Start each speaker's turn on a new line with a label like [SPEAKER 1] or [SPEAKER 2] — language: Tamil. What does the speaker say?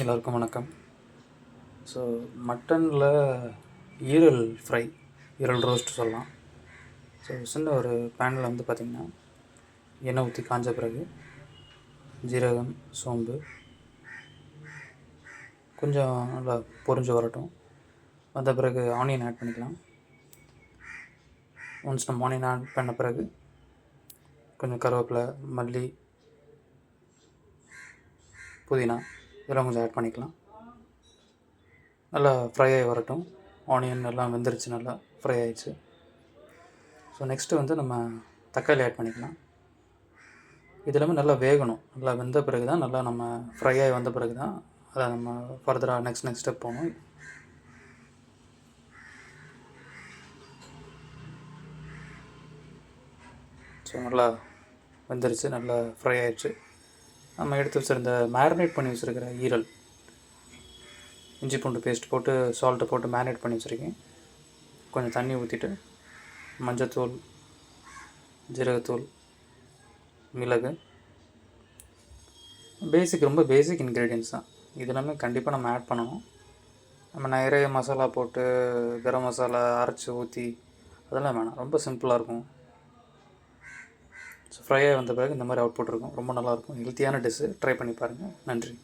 [SPEAKER 1] எல்லோருக்கும் வணக்கம். ஸோ மட்டனில் ஈரல் ஃப்ரை ஈரல் ரோஸ்ட் சொல்லலாம். ஸோ சின்ன ஒரு பேனில் வந்து பார்த்திங்கன்னா எண்ணெய் ஊற்றி காஞ்ச பிறகு ஜீரகம் சோம்பு கொஞ்சம் நல்லா பொரிஞ்சு வரட்டும். வந்த பிறகு ஆனியன் ஆட் பண்ணிக்கலாம். ஒன்ஸ் நம்ம ஆனியன் ஆட் பண்ண பிறகு கொஞ்சம் கருவேப்பிலை மல்லி புதினா இதெல்லாம் கொஞ்சம் ஆட் பண்ணிக்கலாம். நல்லா ஃப்ரை ஆகி வரட்டும். ஆனியன் எல்லாம் வெந்துருச்சு நல்லா ஃப்ரை ஆகிடுச்சு ஸோ நெக்ஸ்ட்டு வந்து நம்ம தக்காளி ஆட் பண்ணிக்கலாம். இது எல்லாமே நல்லா வேகணும். நல்லா வெந்த பிறகு தான் நல்லா நம்ம ஃப்ரை ஆகி வந்த பிறகு தான் அதை நம்ம ஃபர்தராக நெக்ஸ்ட் நெக்ஸ்ட் ஸ்டெப் போகணும். ஸோ நல்லா வெந்துருச்சு நல்லா ஃப்ரை ஆயிடுச்சு. நம்ம எடுத்து வச்சுருந்த மேரினேட் பண்ணி வச்சுருக்கிற ஈரல் இஞ்சி பூண்டு பேஸ்ட் போட்டு சால்ட்டு போட்டு மேரினேட் பண்ணி வச்சுருக்கேன். கொஞ்சம் தண்ணி ஊற்றிட்டு மஞ்சத்தூள் ஜீரகத்தூள் மிளகு. பேசிக் ரொம்ப பேசிக் இன்க்ரீடியன்ஸ் தான். இது எல்லாமே கண்டிப்பாக நம்ம ஆட் பண்ணணும். நம்ம நிறைய மசாலா போட்டு கரம் மசாலா அரைச்சி ஊற்றி அதெல்லாம் வேணாம். ரொம்ப சிம்பிளாக இருக்கும். ஃப்ரை ஆகி வந்த பிறகு இந்த மாதிரி அவுட்புட் இருக்கும். ரொம்ப நல்லாயிருக்கும். ஹெல்த்தியான டிஷ்ஷு ட்ரை பண்ணி பாருங்கள் நன்றி.